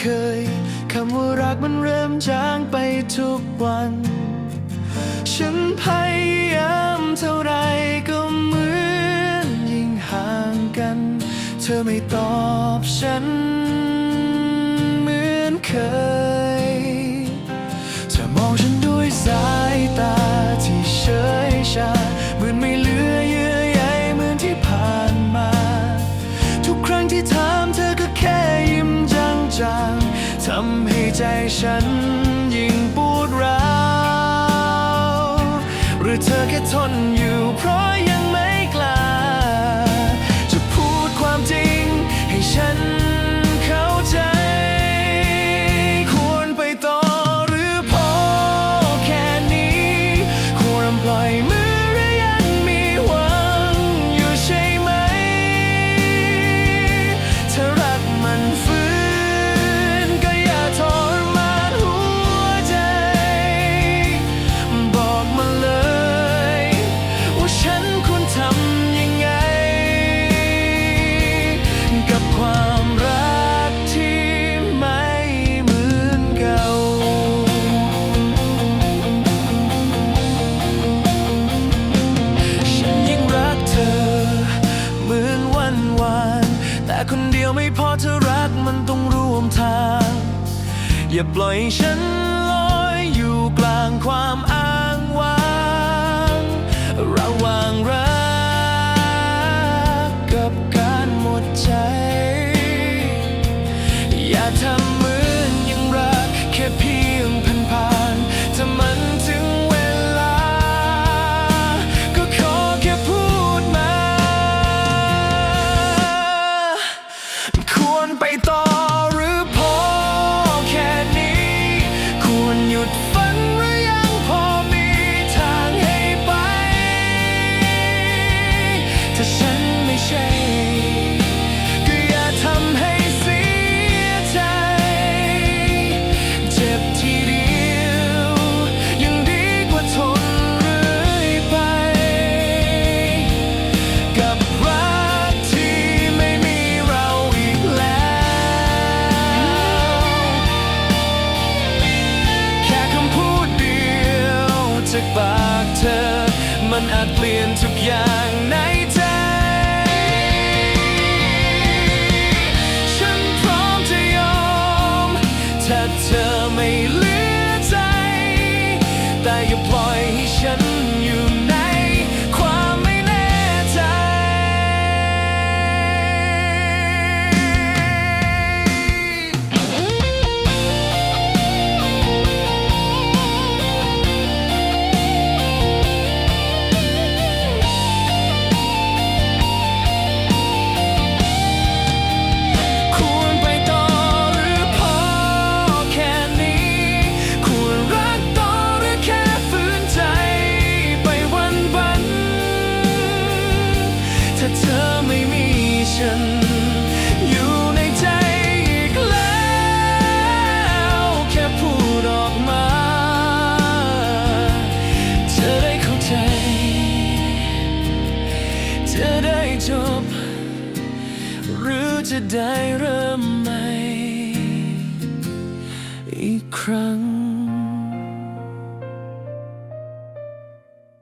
เคย คำว่ารักมันเริ่มจางไปทุกวัน ฉันพยายามเท่าไรก็เหมือนยิ่งห่างกัน เธอไม่ตอบฉัน เหมือนเคย ยิ่งปูดร้าวหรือเธอแค่ทน ถ้ารักมันต้องร่วมทาง อย่าปล่อยฉันลอยอยู่กลางความอ้างว้าง ระหว่างรักกับการหมดใจ อย่าทำ ทุกอย่าง จะได้เริ่มใหม่